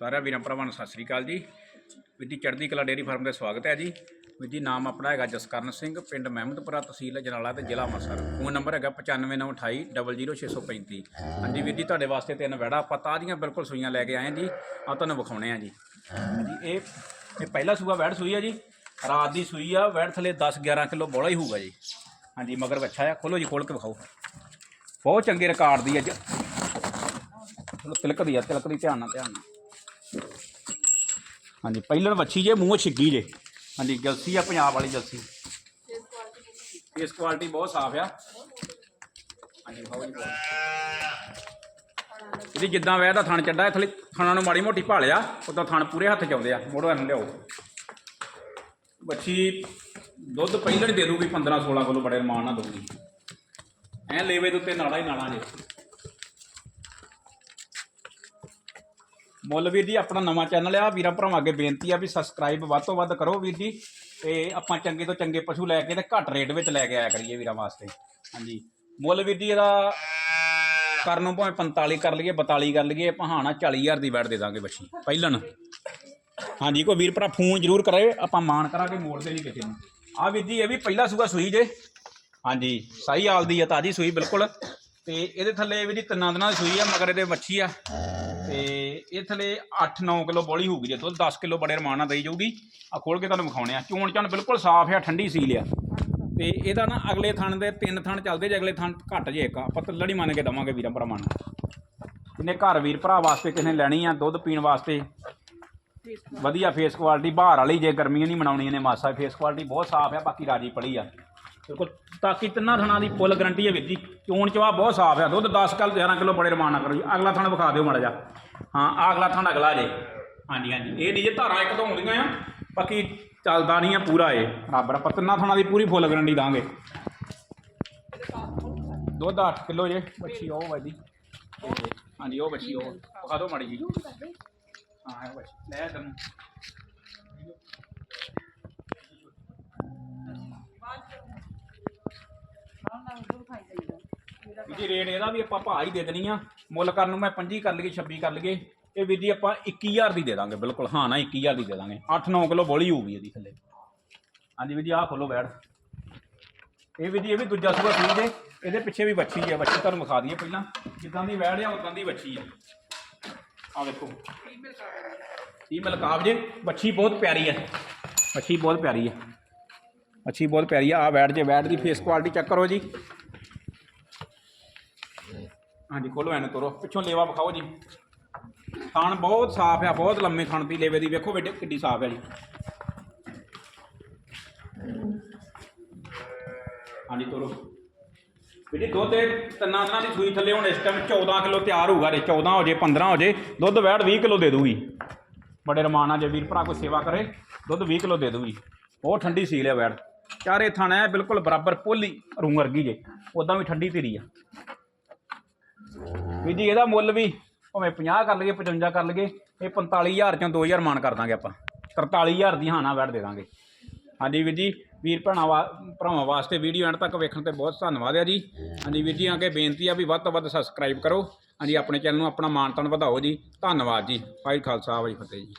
ਸਾਰਿਆਂ ਵੀਰਾਂ ਭਰਾਵਾਂ ਨੂੰ ਸਤਿ ਸ੍ਰੀ ਅਕਾਲ ਜੀ। ਵੀਰ ਚੜ੍ਹਦੀ ਕਲਾ ਡੇਅਰੀ ਫਾਰਮ ਦਾ ਸਵਾਗਤ ਹੈ ਜੀ। ਵੀਰ ਨਾਮ ਆਪਣਾ ਹੈਗਾ ਜਸਕਰਨ ਸਿੰਘ, ਪਿੰਡ ਮਹਿਮਦਪੁਰਾ ਤਹਿਸੀਲ ਜਨਾਲਾ ਤੇ ਜ਼ਿਲ੍ਹਾ ਅੰਮ੍ਰਿਤਸਰ। ਫੋਨ ਨੰਬਰ ਹੈਗਾ 9598 00635 ਹਾਂਜੀ ਵੀਰ ਜੀ ਤੁਹਾਡੇ ਵਾਸਤੇ ਤਿੰਨ ਵੜਾ ਆਪਾਂ ਤਾਜ਼ੀਆਂ ਬਿਲਕੁਲ ਸੂਈਆਂ ਲੈ ਕੇ ਆਏ ਹਾਂ ਜੀ। ਆ ਤੁਹਾਨੂੰ ਵਿਖਾਉਣੇ ਆ ਜੀ। ਹਾਂਜੀ, ਇਹ ਇਹ ਪਹਿਲਾ ਸੂਆ ਵੈੜ ਸੂਈ ਆ ਜੀ। ਰਾਤ ਦੀ ਸੂਈ ਆ, ਵੈੜ ਥਲੇ 10 11 ਕਿਲੋ ਬੋਲਾ ਹੀ ਹੋਊਗਾ ਜੀ। ਹਾਂਜੀ, ਮਗਰ ਬੱਚਾ ਆ, ਖੋਲੋ ਜੀ ਖੋਲ ਕੇ ਵਿਖਾਓ। ਬਹੁਤ ਚੰਗੇ ਰਿਕਾਰਡ ਦੀ ਅੱਜ। ਚਲੋ ਤਿਲਕਦੀ ਆ ਤਿਲਕ ਦੀ ਧਿਆਨ ਨਾਲ ਧਿਆਨ ਨਾਲ। ਹਾਂਜੀ ਪਹਿਲਾਂ ਵੱਛੀ ਜੇ, ਮੂੰਹ ਛਿੱਗੀ ਜੇ। ਹਾਂਜੀ, ਜਲਸੀ ਆ, ਪੰਜਾਬ ਵਾਲੀ ਜਲਸੀ। ਇਸ ਕੁਆਲਿਟੀ ਬਹੁਤ ਸਾਫ਼ ਆ। ਹਾਂਜੀ, ਬਹੁਤ ਇਹਦੀ ਜਿੱਦਾਂ ਵਹਿ ਦਾ ਥਣ ਚੱਡਾ, ਥਲੇ ਥਣਾਂ ਨੂੰ ਮਾੜੀ ਮੋਟੀ ਭਾਲਿਆ, ਉਦਾਂ ਥਣ ਪੂਰੇ ਹੱਥ ਚ ਆਉਂਦੇ ਆ, ਮੋੜੋ ਇਹਨੂੰ ਲਿਆਓ। ਵੱਛੀ ਦੁੱਧ ਪਹਿਲਣ ਦੇ ਦੂਗੀ 15 16 ਕਿਲੋ, ਬੜੇ ਰਮਾਨ ਨਾਲ ਦਊਗੀ। ਐ ਲੇਵੇ ਦੇ ਉੱਤੇ ਨਾੜਾ ਹੀ ਨਾੜਾ ਜੇ। ਮੁੱਲ ਵੀਰ ਜੀ, ਆਪਣਾ ਨਵਾਂ ਚੈਨਲ ਆ। ਵੀਰਾਂ ਭਰਾਵਾਂ ਅੱਗੇ ਬੇਨਤੀ ਆ ਵੀ ਸਬਸਕ੍ਰਾਈਬ ਵੱਧ ਤੋਂ ਵੱਧ ਕਰੋ ਵੀਰ ਜੀ। ਤੇ ਆਪਾਂ ਚੰਗੇ ਤੋਂ ਚੰਗੇ ਪਸ਼ੂ ਲੈ ਕੇ ਤੇ ਘੱਟ ਰੇਟ ਵਿੱਚ ਲੈ ਕੇ ਆਇਆ ਕਰੀਏ ਵੀਰਾਂ ਵਾਸਤੇ। ਹਾਂਜੀ। ਮੁੱਲ ਵੀਰ ਜੀ, ਇਹਦਾ ਕਰਨ ਨੂੰ ਭਾਵੇਂ 45 ਕਰ ਲਈਏ 42 ਕਰ ਲਈਏ ਪਹਾਣਾ 40000 ਦੀ ਵੈਟ ਦੇ ਦਾਂਗੇ ਬੱਚੀ, ਪਹਿਲਣ। ਹਾਂਜੀ, ਕੋਈ ਵੀਰ ਭਰਾ ਫੋਨ ਜ਼ਰੂਰ ਕਰੇ, ਆਪਾਂ ਮਾਨ ਕਰਾਂਗੇ ਮੋੜ ਦੇ ਵੀ ਕਿਸੇ ਨੂੰ। ਆ ਵੀਰ ਜੀ, ਇਹ ਵੀ ਪਹਿਲਾ ਸੂਆ ਸੂਈ ਜੇ। ਹਾਂਜੀ, ਸਹੀ ਹਾਲ ਦੀ ਆ, ਤਾਜੀ ਸੂਈ, ਬਿਲਕੁਲ। ਤੇ ਇਹਦੇ ਥੱਲੇ ਵੀ ਜੀ ਤਿੰਨਾਂ ਦਿਨਾਂ ਦੀ ਸੂਈ ਆ, ਮਗਰ ਇਹਦੇ ਮੱਛੀ ਆ। ਤੇ ਇਹ ਥੱਲੇ 8-9 ਕਿਲੋ ਬੋਲੀ ਹੋਊਗੀ ਜੇ ਦੁੱਧ 10 ਕਿਲੋ ਬੜੇ ਰਮਾਨਾ ਦੇਈ ਜਾਊਗੀ। ਆ ਖੋਲ ਕੇ ਤੁਹਾਨੂੰ ਵਿਖਾਉਣੇ ਆ। ਚੋਣ ਚਣ ਬਿਲਕੁਲ ਸਾਫ਼ ਆ, ਠੰਡੀ ਸੀਲ ਆ। ਤੇ ਇਹਦਾ ਨਾ ਅਗਲੇ ਥਣ ਦੇ ਤਿੰਨ ਥਣ ਚੱਲਦੇ, ਜੇ ਅਗਲੇ ਥਣ ਘੱਟ ਜੇ ਇੱਕ, ਆਪਾਂ ਤੱਲੜੀ ਮੰਨ ਕੇ ਦਵਾਂਗੇ ਵੀਰਾਂ ਭਰਾਵਾਂ ਨੂੰ। ਇਹਨੇ ਘਰ ਵੀਰ ਭਰਾ ਵਾਸਤੇ ਕਿਸੇ ਨੇ ਲੈਣੀ ਆ, ਦੁੱਧ ਪੀਣ ਵਾਸਤੇ। ਵਧੀਆ ਫੇਸ ਕੁਆਲਿਟੀ ਬਾਹਰ ਵਾਲੀ ਜੇ ਗਰਮੀਆਂ ਨਹੀਂ ਮਨਾਉਣੀਆਂ ਨੇ, ਮਾਸਾ ਫੇਸ ਕੁਆਲਿਟੀ ਬਹੁਤ ਸਾਫ਼ ਆ, ਬਾਕੀ ਰਾਜੀ ਪੜੀ ਆ। ਬਿਲਕੁਲ। ਤਾਂ ਕਿ ਤਿੰਨਾਂ ਥਣਾਂ ਦੀ ਫੁੱਲ ਗਰੰਟੀ ਹੈ ਵੀਰ ਜੀ। ਚੋਣ ਚਵਾ ਬਹੁਤ ਸਾਫ਼ ਆ ਦੁੱਧ 10 ਕੱਲ 11 ਕਿਲੋ ਬੜੇ ਰਮਾਨਾ ਕਰੋ ਜੀ। ਅਗਲਾ ਥਣ ਵਿਖਾ ਦਿਓ ਮਾੜਾ ਜਿਹਾ। ਹਾਂ ਆਹ ਅਗਲਾ ਥਣ ਅਗਲਾ ਜੇ। ਹਾਂਜੀ ਹਾਂਜੀ। ਇਹ ਨਹੀਂ ਜੇ ਧਾਰਾਂ ਇੱਕ ਤੋਂ ਆਉਂਦੀਆਂ ਆ। ਬਾਕੀ ਚੱਲਦਾ ਨਹੀਂ ਆ ਪੂਰਾ ਇਹ। ਬਰਾਬਰ, ਆਪਾਂ ਤਿੰਨਾਂ ਥਣਾਂ ਦੀ ਪੂਰੀ ਫੁੱਲ ਗਰੰਟੀ ਦਾਂਗੇ। ਦੁੱਧ 8 ਕਿਲੋ ਜੇ। ਬੱਚੀ ਉਹ ਵਾਦੀ ਤੇ ਹਾਂਜੀ, ਉਹ ਬੱਚੀ ਉਹ। ਵਿਖਾ ਦਿਓ ਮਾੜੀ ਜੀ। ਹਾਂ, ਇਹ ਬੱਚੀ। ਲੈ ਤੈਨੂੰ। ਵੀਰ ਜੀ ਰੇਟ ਇਹਦਾ ਵੀ ਆਪਾਂ ਭਾਅ ਹੀ ਦੇ ਦੇਣੀ ਆ, ਮੁੱਲ ਕਰਨ ਨੂੰ ਮੈਂ 25 ਕਰ ਲਈਏ 26 ਕਰ ਲਈਏ, ਇਹ ਵੀਰ ਜੀ ਆਪਾਂ 21000 ਦੀ ਦੇ ਦਾਂਗੇ, ਬਿਲਕੁਲ। ਹਾਂ ਨਾ 21000 ਦੀ ਦੇ ਦਾਂਗੇ। 8-9 ਕਿਲੋ ਬੋਲੀ ਹੋਊਗੀ ਇਹਦੀ ਥੱਲੇ। ਹਾਂਜੀ ਵੀਰ ਜੀ, ਆਹ ਖੋਲੋ ਬੈੜ ਇਹ ਵੀਰ ਜੀ, ਇਹ ਵੀ ਦੂਜਾ ਸੂਆ ਸੂਈ ਦੇ ਇਹਦੇ ਪਿੱਛੇ ਵੀ ਬੱਚੀ ਹੈ ਬੱਚੀ ਤੁਹਾਨੂੰ ਵਿਖਾ ਦਈਏ ਪਹਿਲਾਂ। ਜਿੱਦਾਂ ਦੀ ਵੈੜ ਆ, ਉਦਾਂ ਦੀ ਬੱਚੀ ਆ। ਆ ਵੇਖੋ ਇਹ ਮਲਕਾਬ ਜੇ, ਬੱਚੀ ਬਹੁਤ ਪਿਆਰੀ ਹੈ ਬੱਚੀ ਬਹੁਤ ਪਿਆਰੀ ਹੈ ਅੱਛੀ ਬਹੁਤ ਪਿਆਰੀ ਆ ਆ ਵੈੜ ਜੇ, ਵੈੜ ਦੀ ਫੇਸ ਕੁਆਲਿਟੀ ਚੈੱਕ ਕਰੋ ਜੀ। ਹਾਂਜੀ, ਖੋਲੋ ਐਨ ਤੋਰੋ। ਪਿੱਛੋਂ ਲੇਵਾ ਵਿਖਾਓ ਜੀ। ਥਣ ਬਹੁਤ ਸਾਫ਼ ਆ, ਬਹੁਤ ਲੰਮੇ ਥਣ ਦੀ ਲੇਵੇ ਦੀ। ਵੇਖੋ ਬੇਟੇ, ਕਿੱਡੀ ਸਾਫ਼ ਹੈ ਜੀ। ਹਾਂਜੀ, ਤੋਰੋ। ਵੀਰੇ ਦੁੱਧ ਤਿੰਨਾਂ ਦਿਨਾਂ ਦੀ ਸੂਈ ਥੱਲੇ ਹੁਣ ਇਸ ਟਾਈਮ 14 ਕਿਲੋ ਤਿਆਰ ਹੋਊਗਾ ਰੇ 14 ਹੋ ਜੇ 15 ਹੋ ਜੇ, ਦੁੱਧ ਵੈੜ 20 ਕਿਲੋ ਦੇ ਦੂਗੀ ਬੜੇ ਰਮਾਨਾ ਜੇ, ਵੀਰ ਭਰਾ, ਕੋਈ ਸੇਵਾ ਕਰੇ, ਦੁੱਧ 20 ਕਿਲੋ ਦੇ ਦੂਗੀ ਬਹੁਤ ਠੰਡੀ ਸੀਲ ਹੈ ਵੈੜ। ਚਾਰੇ ਥਣ ਹੈ ਬਿਲਕੁਲ ਬਰਾਬਰ, ਪੋਲੀ ਰੂੰ ਵਰਗੀ ਜੇ ਉਦਾਂ ਵੀ ਠੰਡੀ ਧੀਰੀ ਆ। ਵੀ ਜੀ ਇਹਦਾ ਮੁੱਲ ਵੀ ਭਾਵੇਂ 50 ਕਰ ਲਈਏ 55 ਕਰ ਲਈਏ, ਇਹ 45000 ਚੋਂ 2000 ਮਾਨ ਕਰ ਦਾਂਗੇ ਆਪਾਂ। 43000 ਦੀ ਹਾਨਾ ਵੈਟ ਦੇ ਦਾਂਗੇ। ਹਾਂਜੀ ਵੀਰ ਜੀ, ਵੀਰ ਭੈਣਾਂ ਵਾ, ਭਰਾਵਾਂ ਵਾਸਤੇ ਵੀਡੀਓ ਐਂਡ ਤੱਕ ਵੇਖਣ ਤੇ ਬਹੁਤ ਧੰਨਵਾਦ ਹੈ ਜੀ। ਹਾਂਜੀ ਵੀਰ ਜੀ, ਅੱਗੇ ਬੇਨਤੀ ਆ ਵੀ ਵੱਧ ਤੋਂ ਵੱਧ ਸਬਸਕ੍ਰਾਈਬ ਕਰੋ। ਹਾਂਜੀ, ਆਪਣੇ ਚੈਨਲ ਨੂੰ ਆਪਣਾ ਮਾਣ ਤਾਣ ਵਧਾਓ ਜੀ। ਧੰਨਵਾਦ ਜੀ। ਭਾਈ ਖਾਲਸਾ ਵਾਹਿ ਫਤਿਹ ਜੀ।